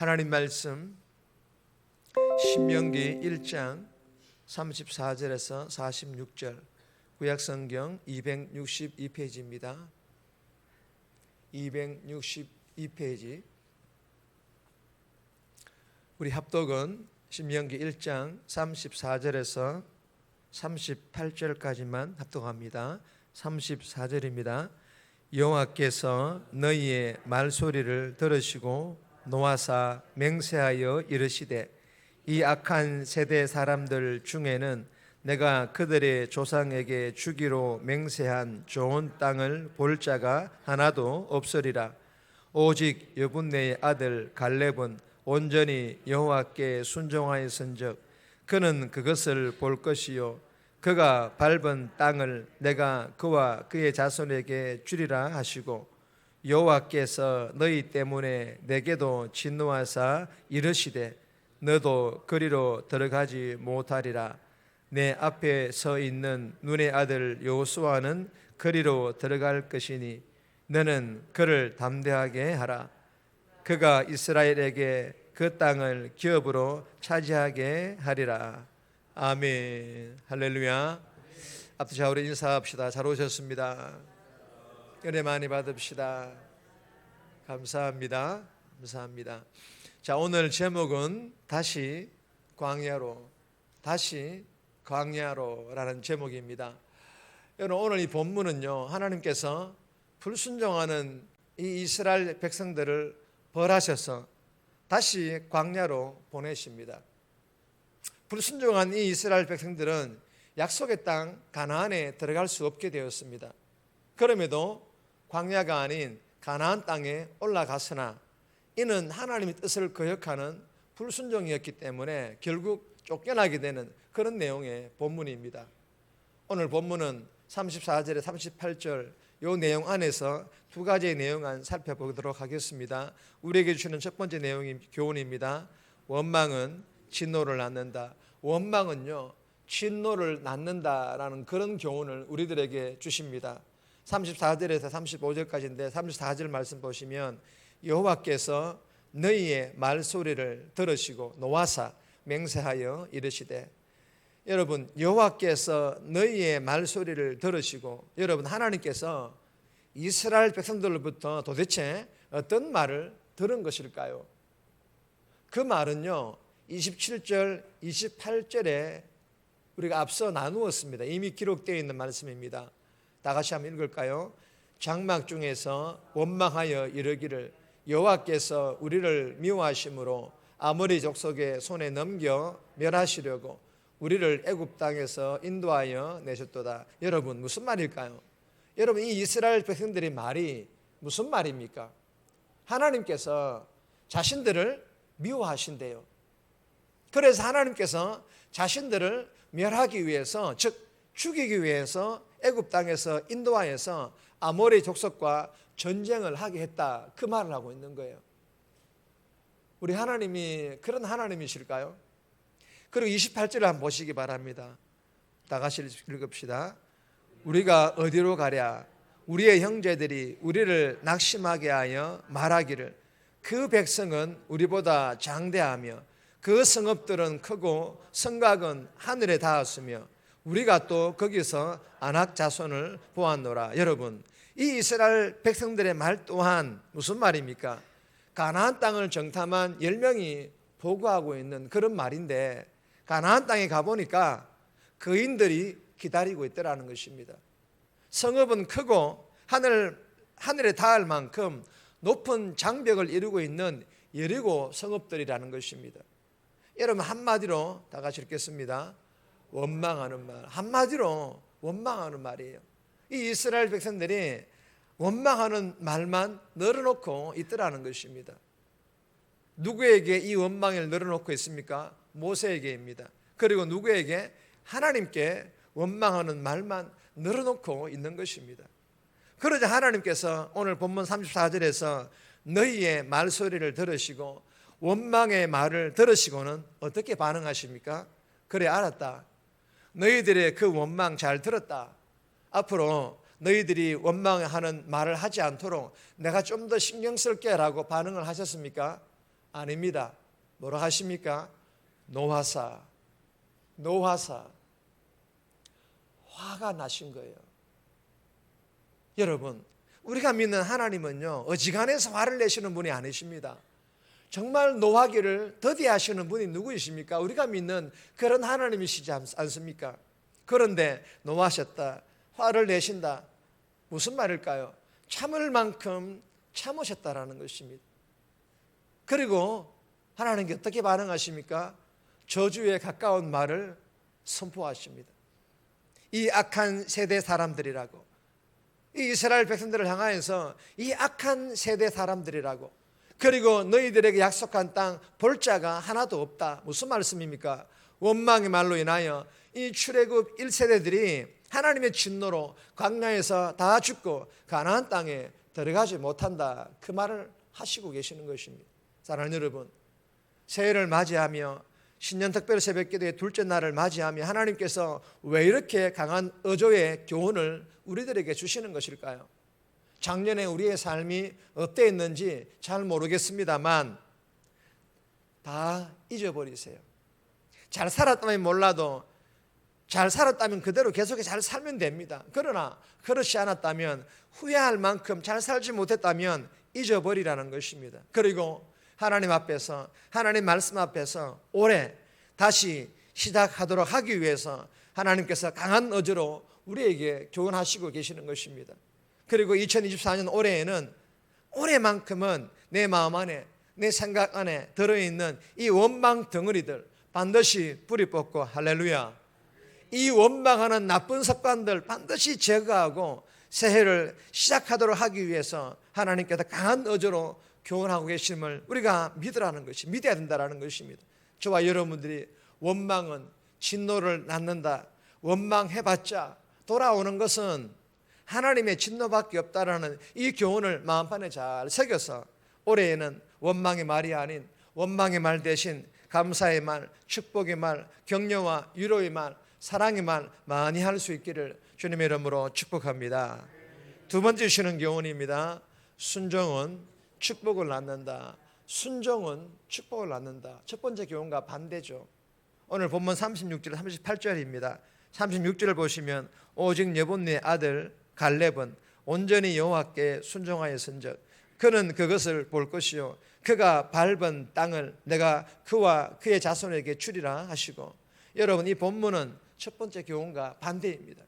하나님 말씀 신명기 1장 34절에서 46절 구약 성경 262페이지입니다. 262페이지 우리 합독은 신명기 1장 34절에서 38절까지만 합독합니다. 34절입니다. 여호와께서 너희의 말소리를 들으시고 노아사 맹세하여 이르시되 이 악한 세대 사람들 중에는 내가 그들의 조상에게 주기로 맹세한 좋은 땅을 볼 자가 하나도 없으리라. 오직 여분네의 아들 갈렙은 온전히 여호와께 순종하였은즉 그는 그것을 볼 것이요 그가 밟은 땅을 내가 그와 그의 자손에게 주리라 하시고 여호와께서 너희 때문에 내게도 진노하사 이르시되 너도 그리로 들어가지 못하리라. 내 앞에 서 있는 눈의 아들 여호수아는 그리로 들어갈 것이니 너는 그를 담대하게 하라. 그가 이스라엘에게 그 땅을 기업으로 차지하게 하리라. 아멘. 할렐루야. 앞서 자 우리 인사합시다. 잘 오셨습니다 은혜 많이 받읍시다. 감사합니다. 감사합니다. 자, 오늘 제목은 다시 광야로, 다시 광야로라는 제목입니다. 여러분, 오늘 이 본문은요, 하나님께서 불순종하는 이 이스라엘 백성들을 벌하셔서 다시 광야로 보내십니다. 불순종한 이 이스라엘 백성들은 약속의 땅 가나안에 들어갈 수 없게 되었습니다. 그럼에도 광야가 아닌 가나안 땅에 올라갔으나 이는 하나님의 뜻을 거역하는 불순종이었기 때문에 결국 쫓겨나게 되는 그런 내용의 본문입니다. 오늘 본문은 34절에 38절 요 내용 안에서 두 가지의 내용을 살펴보도록 하겠습니다. 우리에게 주시는 첫 번째 내용이 교훈입니다. 원망은 진노를 낳는다. 원망은요 진노를 낳는다라는 그런 교훈을 우리들에게 주십니다. 34절에서 35절까지인데 34절 말씀 보시면 여호와께서 너희의 말소리를 들으시고 노아사 맹세하여 이르시되 여러분 여호와께서 너희의 말소리를 들으시고 여러분 하나님께서 이스라엘 백성들로부터 도대체 어떤 말을 들은 것일까요? 그 말은요 27절 28절에 우리가 앞서 나누었습니다 이미 기록되어 있는 말씀입니다 다 같이 한번 읽을까요? 장막 중에서 원망하여 이르기를 여호와께서 우리를 미워하심으로 아모리 족속의 손에 넘겨 멸하시려고 우리를 애굽 땅에서 인도하여 내셨도다. 여러분 무슨 말일까요? 여러분 이 이스라엘 백성들의 말이 무슨 말입니까? 하나님께서 자신들을 미워하신대요. 그래서 하나님께서 자신들을 멸하기 위해서 즉 죽이기 위해서 애굽 땅에서 인도하여서 아모리 족속과 전쟁을 하게 했다. 그 말을 하고 있는 거예요. 우리 하나님이 그런 하나님이실까요? 그리고 28절을 한번 보시기 바랍니다. 다 같이 읽읍시다. 우리가 어디로 가랴? 우리의 형제들이 우리를 낙심하게 하여 말하기를 그 백성은 우리보다 장대하며 그 성읍들은 크고 성곽은 하늘에 닿았으며 우리가 또 거기서 안악 자손을 보았노라. 여러분, 이 이스라엘 백성들의 말 또한 무슨 말입니까? 가나안 땅을 정탐한 10명이 보고하고 있는 그런 말인데 가나안 땅에 가 보니까 거인들이 기다리고 있더라는 것입니다. 성읍은 크고 하늘 하늘에 닿을 만큼 높은 장벽을 이루고 있는 여리고 성읍들이라는 것입니다. 여러분 한마디로 다 같이 읽겠습니다. 원망하는 말. 한마디로 원망하는 말이에요. 이 이스라엘 백성들이 원망하는 말만 늘어놓고 있더라는 것입니다. 누구에게 이 원망을 늘어놓고 있습니까? 모세에게입니다. 그리고 누구에게? 하나님께 원망하는 말만 늘어놓고 있는 것입니다. 그러자 하나님께서 오늘 본문 34절에서 너희의 말소리를 들으시고 원망의 말을 들으시고는 어떻게 반응하십니까? 그래 알았다. 너희들의 그 원망 잘 들었다. 앞으로 너희들이 원망하는 말을 하지 않도록 내가 좀 더 신경 쓸게라고 반응을 하셨습니까? 아닙니다. 뭐라 하십니까? 노화사. 노화사. 화가 나신 거예요. 여러분, 우리가 믿는 하나님은요, 어지간해서 화를 내시는 분이 아니십니다. 정말 노하기를 더디하시는 분이 누구이십니까? 우리가 믿는 그런 하나님이시지 않습니까? 그런데 노하셨다, 화를 내신다. 무슨 말일까요? 참을 만큼 참으셨다라는 것입니다. 그리고 하나님께 어떻게 반응하십니까? 저주에 가까운 말을 선포하십니다. 이 악한 세대 사람들이라고 이 이스라엘 백성들을 향하여서 이 악한 세대 사람들이라고 그리고 너희들에게 약속한 땅 볼자가 하나도 없다. 무슨 말씀입니까? 원망의 말로 인하여 이 출애굽 1세대들이 하나님의 진노로 광야에서 다 죽고 가나안 땅에 들어가지 못한다. 그 말을 하시고 계시는 것입니다. 사랑하는 여러분, 새해를 맞이하며 신년 특별 새벽 기도의 둘째 날을 맞이하며 하나님께서 왜 이렇게 강한 어조의 교훈을 우리들에게 주시는 것일까요? 작년에 우리의 삶이 어땠는지 잘 모르겠습니다만 다 잊어버리세요. 잘 살았다면 몰라도 잘 살았다면 그대로 계속 잘 살면 됩니다. 그러나 그렇지 않았다면 후회할 만큼 잘 살지 못했다면 잊어버리라는 것입니다. 그리고 하나님 앞에서 하나님 말씀 앞에서 올해 다시 시작하도록 하기 위해서 하나님께서 강한 어조로 우리에게 교훈하시고 계시는 것입니다. 그리고 2024년 올해에는 올해만큼은 내 마음 안에 내 생각 안에 들어있는 이 원망 덩어리들 반드시 뿌리 뽑고 할렐루야. 이 원망하는 나쁜 습관들 반드시 제거하고 새해를 시작하도록 하기 위해서 하나님께서 강한 어조로 교훈하고 계심을 우리가 믿으라는 것이 믿어야 된다라는 것입니다. 저와 여러분들이 원망은 진노를 낳는다. 원망해봤자 돌아오는 것은 하나님의 진노밖에 없다라는 이 교훈을 마음판에 잘 새겨서 올해에는 원망의 말이 아닌 원망의 말 대신 감사의 말, 축복의 말, 격려와 위로의 말, 사랑의 말 많이 할 수 있기를 주님의 이름으로 축복합니다. 두 번째 주시는 교훈입니다. 순종은 축복을 낳는다. 순종은 축복을 낳는다. 첫 번째 교훈과 반대죠. 오늘 본문 36절 38절입니다. 36절을 보시면 오직 여본네 아들 갈렙은 온전히 여호와께 순종하였은즉 그는 그것을 볼 것이요 그가 밟은 땅을 내가 그와 그의 자손에게 주리라 하시고 여러분 이 본문은 첫 번째 교훈과 반대입니다.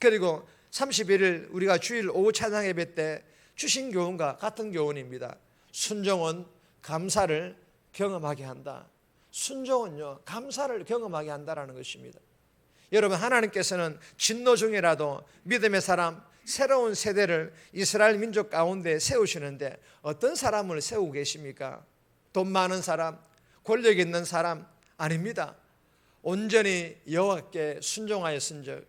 그리고 31일 우리가 주일 오후 찬양 예배 때 주신 교훈과 같은 교훈입니다. 순종은 감사를 경험하게 한다. 순종은요, 감사를 경험하게 한다라는 것입니다. 여러분, 하나님께서는 진노 중이라도 믿음의 사람, 새로운 세대를 이스라엘 민족 가운데 세우시는데 어떤 사람을 세우고 계십니까? 돈 많은 사람, 권력 있는 사람 아닙니다. 온전히 여호와께 순종하였은즉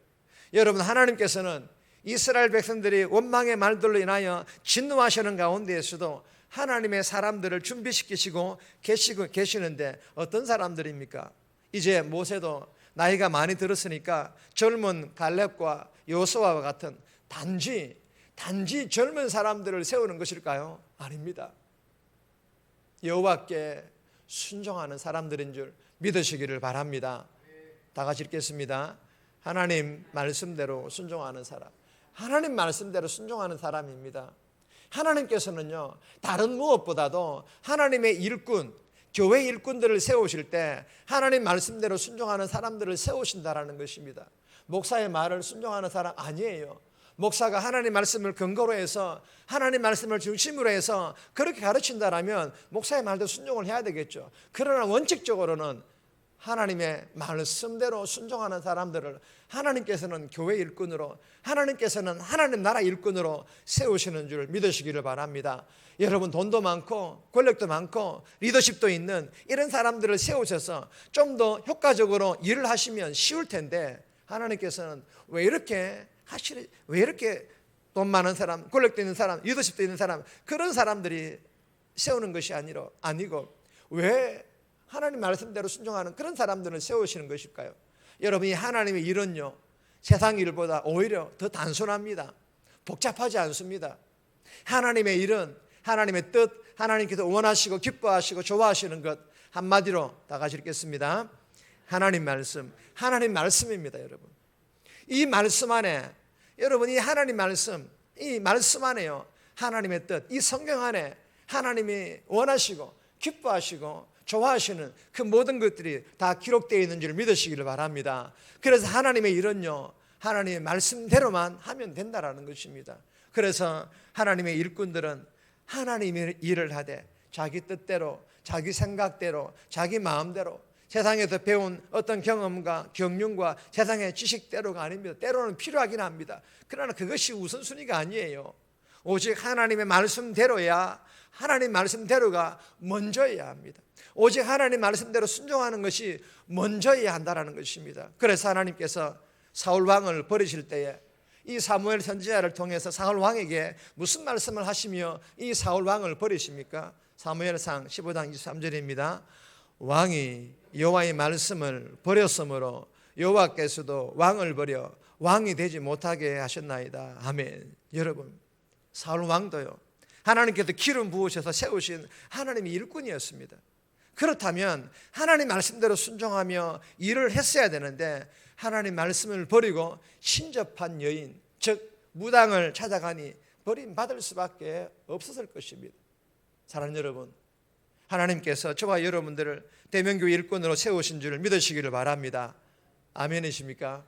여러분 하나님께서는 이스라엘 백성들이 원망의 말들로 인하여 진노하시는 가운데에서도 하나님의 사람들을 준비시키시고 계시고 계시는데 어떤 사람들입니까? 이제 모세도 나이가 많이 들었으니까 젊은 갈렙과 요수아와 같은 단지 단지 젊은 사람들을 세우는 것일까요? 아닙니다. 여호와께 순종하는 사람들인 줄 믿으시기를 바랍니다. 다 같이 읽겠습니다. 하나님 말씀대로 순종하는 사람. 하나님 말씀대로 순종하는 사람입니다. 하나님께서는요, 다른 무엇보다도 하나님의 일꾼, 교회 일꾼들을 세우실 때 하나님 말씀대로 순종하는 사람들을 세우신다라는 것입니다. 목사의 말을 순종하는 사람 아니에요. 목사가 하나님 말씀을 근거로 해서 하나님 말씀을 중심으로 해서 그렇게 가르친다라면 목사의 말도 순종을 해야 되겠죠. 그러나 원칙적으로는 하나님의 말씀대로 순종하는 사람들을 하나님께서는 교회 일꾼으로 하나님께서는 하나님 나라 일꾼으로 세우시는 줄 믿으시기를 바랍니다. 여러분 돈도 많고 권력도 많고 리더십도 있는 이런 사람들을 세우셔서 좀 더 효과적으로 일을 하시면 쉬울 텐데 하나님께서는 왜 이렇게 하시 왜 이렇게 돈 많은 사람, 권력도 있는 사람, 리더십도 있는 사람 그런 사람들이 세우는 것이 아니로 아니고 왜 하나님 말씀대로 순종하는 그런 사람들을 세우시는 것일까요? 여러분 이 하나님의 일은요 세상 일보다 오히려 더 단순합니다. 복잡하지 않습니다. 하나님의 일은 하나님의 뜻, 하나님께서 원하시고 기뻐하시고 좋아하시는 것 한마디로 다 같이 읽겠습니다. 하나님 말씀, 하나님 말씀입니다, 여러분. 이 말씀 안에 여러분 이 하나님 말씀, 이 말씀 안에요. 하나님의 뜻, 이 성경 안에 하나님이 원하시고 기뻐하시고 좋아하시는 그 모든 것들이 다 기록되어 있는 줄 믿으시기를 바랍니다. 그래서 하나님의 일은요. 하나님의 말씀대로만 하면 된다라는 것입니다. 그래서 하나님의 일꾼들은 하나님의 일을 하되 자기 뜻대로, 자기 생각대로, 자기 마음대로 세상에서 배운 어떤 경험과 경륜과 세상의 지식대로가 아닙니다. 때로는 필요하긴 합니다. 그러나 그것이 우선순위가 아니에요. 오직 하나님의 말씀대로야 하나님 말씀대로가 먼저여야 합니다. 오직 하나님 말씀대로 순종하는 것이 먼저여야 한다라는 것입니다. 그래서 하나님께서 사울 왕을 버리실 때에 이 사무엘 선지자를 통해서 사울 왕에게 무슨 말씀을 하시며 이 사울 왕을 버리십니까? 사무엘상 15장 23절입니다. 왕이 여호와의 말씀을 버렸으므로 여호와께서도 왕을 버려 왕이 되지 못하게 하셨나이다. 아멘. 여러분, 사울 왕도요. 하나님께서 기름 부으셔서 세우신 하나님의 일꾼이었습니다. 그렇다면 하나님 말씀대로 순종하며 일을 했어야 되는데 하나님 말씀을 버리고 신접한 여인, 즉 무당을 찾아가니 버림받을 수밖에 없었을 것입니다. 사랑하는 여러분, 하나님께서 저와 여러분들을 대명교 일꾼으로 세우신 줄을 믿으시기를 바랍니다. 아멘이십니까?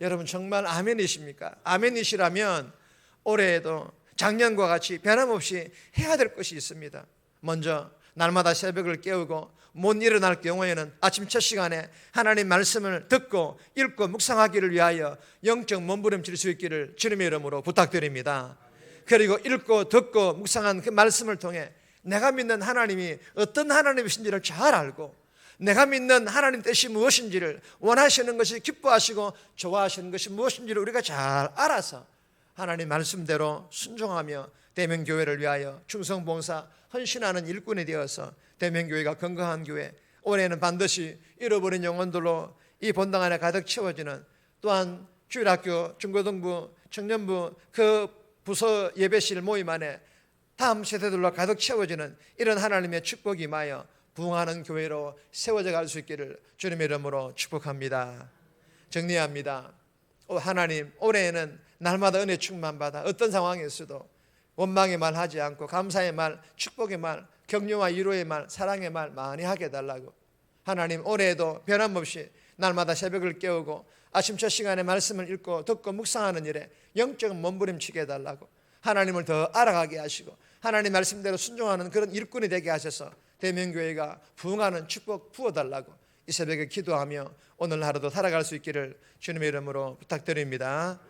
여러분 정말 아멘이십니까? 아멘이시라면 올해에도 작년과 같이 변함없이 해야 될 것이 있습니다. 먼저 날마다 새벽을 깨우고 못 일어날 경우에는 아침 첫 시간에 하나님 말씀을 듣고 읽고 묵상하기를 위하여 영적 몸부림칠 수 있기를 주님의 이름으로 부탁드립니다. 그리고 읽고 듣고 묵상한 그 말씀을 통해 내가 믿는 하나님이 어떤 하나님이신지를 잘 알고 내가 믿는 하나님 뜻이 무엇인지를 원하시는 것이 기뻐하시고 좋아하시는 것이 무엇인지를 우리가 잘 알아서 하나님 말씀대로 순종하며 대명교회를 위하여 충성봉사 헌신하는 일꾼이 되어서 대명교회가 건강한 교회 올해는 반드시 잃어버린 영혼들로 이 본당 안에 가득 채워지는 또한 주일학교 중고등부 청년부 그 부서 예배실 모임 안에 다음 세대들로 가득 채워지는 이런 하나님의 축복이 임하여 부흥하는 교회로 세워져 갈 수 있기를 주님의 이름으로 축복합니다. 정리합니다. 오, 하나님 올해에는 날마다 은혜 충만 받아. 어떤 상황에서도 원망의 말 하지 않고 감사의 말, 축복의 말, 격려와 위로의 말, 사랑의 말 많이 하게 해달라고. 하나님 올해에도 변함없이 날마다 새벽을 깨우고 아침 첫 시간에 말씀을 읽고 듣고 묵상하는 일에 영적 몸부림치게 해달라고. 하나님을 더 알아가게 하시고 하나님 말씀대로 순종하는 그런 일꾼이 되게 하셔서 대명교회가 부흥하는 축복 부어달라고 이 새벽에 기도하며 오늘 하루도 살아갈 수 있기를 주님의 이름으로 부탁드립니다.